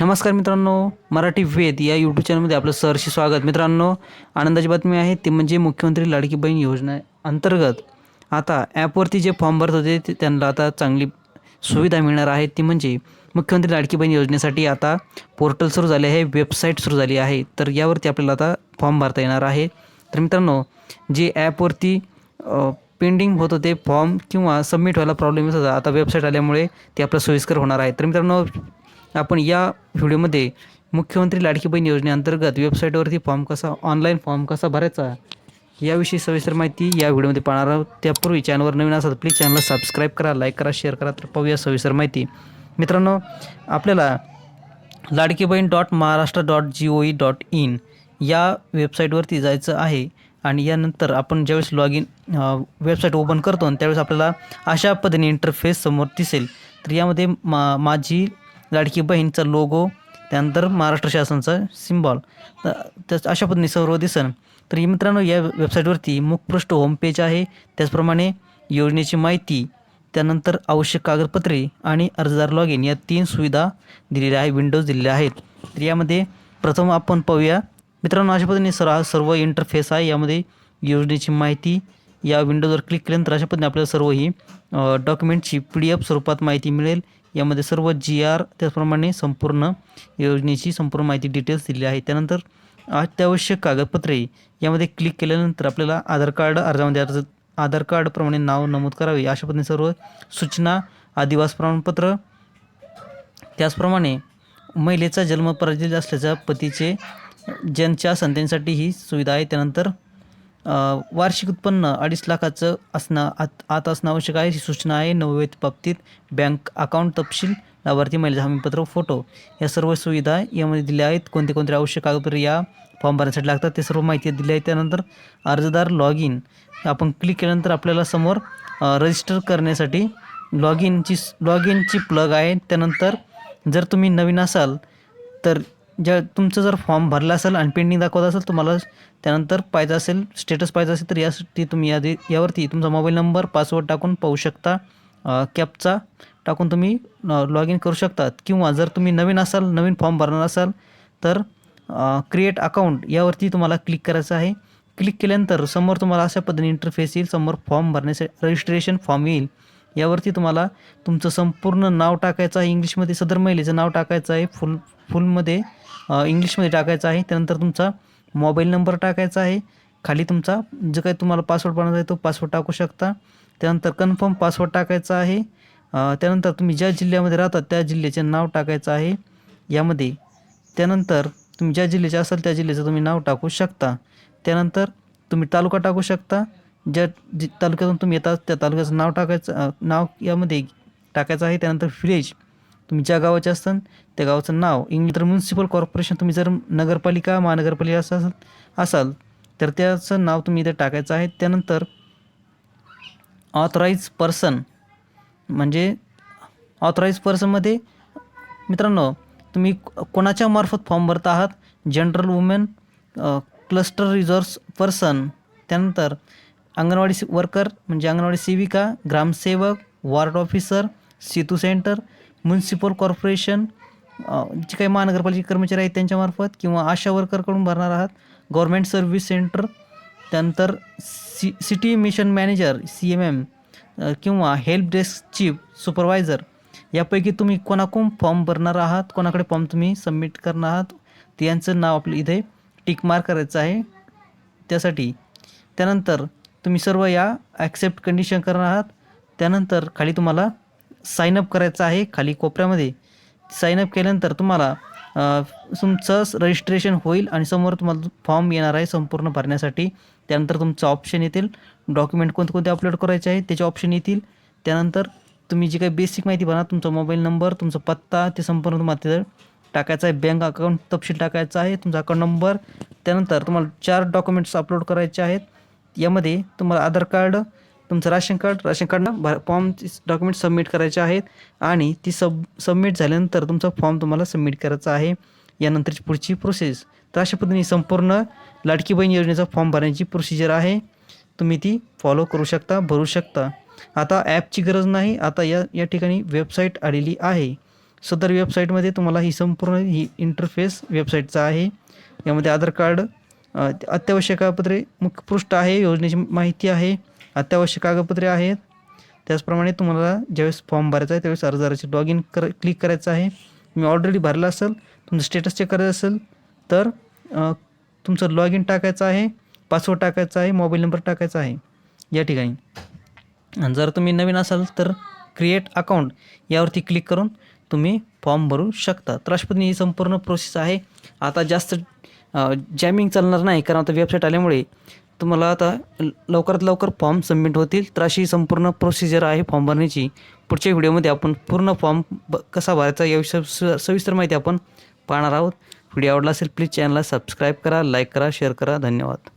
नमस्कार मित्रांनो मराठी वेद या यूट्यूब चॅनलमध्ये आपलं सरशी स्वागत. मित्रांनो आनंदाची बातमी आहे ती म्हणजे मुख्यमंत्री लाडकी बहीण योजना अंतर्गत. आता ॲपवरती जे फॉर्म भरत होते ते त्यांना आता चांगली सुविधा मिळणार आहे. ती म्हणजे मुख्यमंत्री लाडकी बहीण योजनेसाठी आता पोर्टल सुरू झाले आहे वेबसाईट सुरू झाली आहे. तर यावरती आपल्याला आता फॉर्म भरता येणार आहे. तर मित्रांनो जे ॲपवरती पेंडिंग होत होते फॉर्म किंवा सबमिट व्हायला प्रॉब्लेम येत होता आता वेबसाईट आल्यामुळे ते आपलं सोयीस्कर होणार आहे. तर मित्रांनो आपण या व्हिडिओमध्ये मुख्यमंत्री लाडकी बहीण योजनेअंतर्गत वेबसाईटवरती फॉर्म कसा ऑनलाईन फॉर्म कसा भरायचा याविषयी सविस्तर माहिती या व्हिडिओमध्ये पाहणार आहोत. त्यापूर्वी चॅनलवर नवीन असाल प्लीज चॅनलला सबस्क्राईब करा लाईक करा शेअर करा तर पाहूया सविस्तर माहिती. मित्रांनो आपल्याला Ladki Bahin dot Maharashtra dot G O E dot in या वेबसाईटवरती जायचं आहे आणि यानंतर आपण ज्यावेळेस लॉग इन वेबसाईट ओपन करतो आणि त्यावेळेस आपल्याला अशा पद्धतीने इंटरफेस समोर दिसेल. तर यामध्ये मा माझी लाडकी बहीणचा लोगो त्यानंतर महाराष्ट्र शासनाचा सिम्बॉल तर अशा पद्धतीने सर्व दिसन. तर मित्रांनो या वेबसाईटवरती मुखपृष्ठ होमपेज आहे. त्याचप्रमाणे योजनेची माहिती त्यानंतर आवश्यक कागदपत्रे आणि अर्जदार लॉग इन या तीन सुविधा दिलेल्या आहे विंडोज दिलेल्या आहेत. तर यामध्ये प्रथम आपण पाहूया. मित्रांनो अशा पद्धतीने सर हा सर्व इंटरफेस आहे. यामध्ये योजनेची माहिती या विंडोजवर क्लिक केल्यानंतर अशा पद्धतीने आपल्याला सर्व ही डॉक्युमेंटची पी डी एफ स्वरूपात माहिती मिळेल. यामध्ये सर्व जी आर त्याचप्रमाणे संपूर्ण योजनेची संपूर्ण माहिती डिटेल्स दिली आहे. त्यानंतर अत्यावश्यक कागदपत्रे यामध्ये क्लिक केल्यानंतर आपल्याला आधार कार्ड अर्जामध्ये अर्ज आधार कार्डप्रमाणे नाव नमूद करावे. अशा पद्धतीने सर्व सूचना आदिवास प्रमाणपत्र त्याचप्रमाणे महिलेचा जन्म पराजित असल्याच्या पतीचे ज्यांच्या संतांसाठी ही सुविधा आहे. त्यानंतर वार्षिक उत्पन्न अडीच लाखाचं असणं आत आत असणं आवश्यक आहे ही सूचना आहे. नववेत बाबतीत बँक अकाउंट तपशील लाभार्थी महिला हमीपत्र फोटो या सर्व सुविधा यामध्ये दिल्या आहेत. कोणते कोणते आवश्यक कागदपत्रे या फॉर्म भरण्यासाठी लागतात ते सर्व माहिती दिली आहे. त्यानंतर अर्जदार लॉग इन आपण क्लिक केल्यानंतर आपल्याला समोर रजिस्टर करण्यासाठी लॉग इनची लॉग इनची प्लग आहे. त्यानंतर जर तुम्ही नवीन असाल तर ज्या तुमचं जर फॉर्म भरला असेल आणि पेंडिंग दाखवत असेल तुम्हाला त्यानंतर पाहिजे असेल स्टेटस पाहिजे असेल तर यासाठी तुम्ही यादी यावरती तुमचा मोबाईल नंबर पासवर्ड टाकून पाहू शकता. कॅपचा टाकून तुम्ही लॉग इन करू शकतात किंवा जर तुम्ही नवीन असाल नवीन फॉर्म भरणार असाल तर क्रिएट अकाउंट यावरती तुम्हाला क्लिक करायचं आहे. क्लिक केल्यानंतर समोर तुम्हाला अशा पद्धतीने इंटरफेस येईल. समोर फॉर्म भरण्यासाठी रजिस्ट्रेशन फॉर्म येईल. यावरती तुम्हाला तुमचं संपूर्ण नाव टाकायचं आहे. इंग्लिशमध्ये सदर महिलेचं नाव टाकायचं आहे. फुल फुलमध्ये इंग्लिशमध्ये टाकायचं आहे. त्यानंतर तुमचा मोबाईल नंबर टाकायचा आहे. खाली तुमचा जो काही तुम्हाला पासवर्ड बनवायचा आहे तो पासवर्ड टाकू शकता. त्यानंतर कन्फर्म पासवर्ड टाकायचा आहे. त्यानंतर तुम्ही ज्या जिल्ह्यामध्ये राहतात त्या जिल्ह्याचे नाव टाकायचं आहे. यामध्ये त्यानंतर तुम्ही ज्या जिल्ह्याचे असाल त्या जिल्ह्याचं तुम्ही नाव टाकू शकता. त्यानंतर तुम्ही तालुका टाकू शकता. ज्या जि तालुक्यातून तुम्ही येतात त्या तालुक्याचं नाव टाकायचं नाव यामध्ये टाकायचं आहे. त्यानंतर व्हिलेज तुम्ही ज्या गावाचे असतात त्या गावाचं नाव. इंग्लिश तर म्युन्सिपल कॉर्पोरेशन तुम्ही जर नगरपालिका महानगरपालिका असाल असाल तर त्याचं नाव तुम्ही इथे टाकायचं आहे. त्यानंतर ऑथराईज पर्सन म्हणजे ऑथराईज पर्सनमध्ये मित्रांनो तुम्ही कोणाच्या मार्फत फॉर्म भरत आहात? General women cluster resource person त्यानंतर अंगणवाडी वर्कर म्हणजे अंगणवाडी सेविका ग्रामसेवक ward officer Setu centre municipal corporation जे काही महानगरपालिका कर्मचारी आहेत त्यांच्यामार्फत किंवा आशा वर्करकडून भरणार आहात गव्हर्मेंट सर्व्हिस सेंटर त्यानंतर C city mission manager C M M किंवा हेल्प डेस्क चीफ सुपरवायझर यापैकी तुम्ही कोणाकडून फॉर्म भरणार आहात कोणाकडे फॉर्म तुम्ही सबमिट करणार आहात यांचं नाव आपलं इथे टिक मार्क करायचं आहे. त्यासाठी त्यानंतर तुम्ही सर्व या ॲक्सेप्ट कंडिशन करणार आहात. त्यानंतर खाली तुम्हाला साईनअप करायचं आहे खाली कोपऱ्यामध्ये. साईनअप केल्यानंतर तुम्हाला तुमचं रजिस्ट्रेशन होईल आणि समोर तुम्हाला फॉर्म येणार आहे संपूर्ण भरण्यासाठी. त्यानंतर तुमचं ऑप्शन येतील. डॉक्युमेंट कोणते कोणते अपलोड करायचे आहे त्याचे ऑप्शन येतील. त्यानंतर तुम्ही जी काही बेसिक माहिती भरा तुमचा मोबाईल नंबर तुमचा पत्ता ते संपूर्ण तुम्हाला तिथं टाकायचं आहे. बँक अकाउंट तपशील टाकायचा आहे तुमचा अकाउंट नंबर त्यानंतर तुम्हाला चार डॉक्युमेंट्स अपलोड करायचे आहेत. यामध्ये तुम्हाला आधार कार्ड तुमचं राशन कार्ड राशन कार्डनं भर फॉर्म डॉक्युमेंट सबमिट करायचे आहेत आणि ती सब सबमिट झाल्यानंतर तुमचा फॉर्म तुम्हाला सबमिट करायचा आहे. यानंतरची पुढची प्रोसेस तर अशा पद्धतीने संपूर्ण लाडकी बहीण योजनेचा फॉर्म भरण्याची प्रोसिजर आहे. तुम्ही ती फॉलो करू शकता भरू शकता. आता ॲपची गरज नाही. आता या या ठिकाणी वेबसाईट आलेली आहे. सदर वेबसाईटमध्ये तुम्हाला ही संपूर्ण ही इंटरफेस वेबसाईटचा आहे. यामध्ये आधार कार्ड अत्यावश्यक कागदपत्रे मुख्य पृष्ठ आहे योजनेची माहिती आहे अत्यावश्यक कागदपत्रे आहेत. त्याचप्रमाणे तुम्हाला ज्यावेळेस फॉर्म भरायचा आहे त्यावेळेस अर्जदाराचे लॉग इन कर क्लिक करायचं आहे. तुम्ही ऑलरेडी भरला असेल तुमचं स्टेटस चेक करायचं असेल तर तुमचं लॉग इन टाकायचं आहे पासवर्ड टाकायचा आहे मोबाईल नंबर टाकायचा आहे या ठिकाणी. आणि जर तुम्ही नवीन असाल तर क्रिएट अकाउंट यावरती क्लिक करून तुम्ही फॉर्म भरू शकता. तर अशा ही संपूर्ण प्रोसेस आहे. आता जास्त जॅमिंग चालणार नाही कारण आता वेबसाईट आल्यामुळे तुम्हाला आता लवकरात लवकर फॉर्म सबमिट होतील. तर अशी संपूर्ण प्रोसिजर आहे फॉर्म भरण्याची. पुढच्या व्हिडिओमध्ये आपण पूर्ण फॉर्म ब कसा भरायचा याविषयी स सविस्तर माहिती आपण पाहणार आहोत. व्हिडिओ आवडला असेल प्लीज चॅनलला सबस्क्राईब करा लाईक करा शेअर करा. धन्यवाद.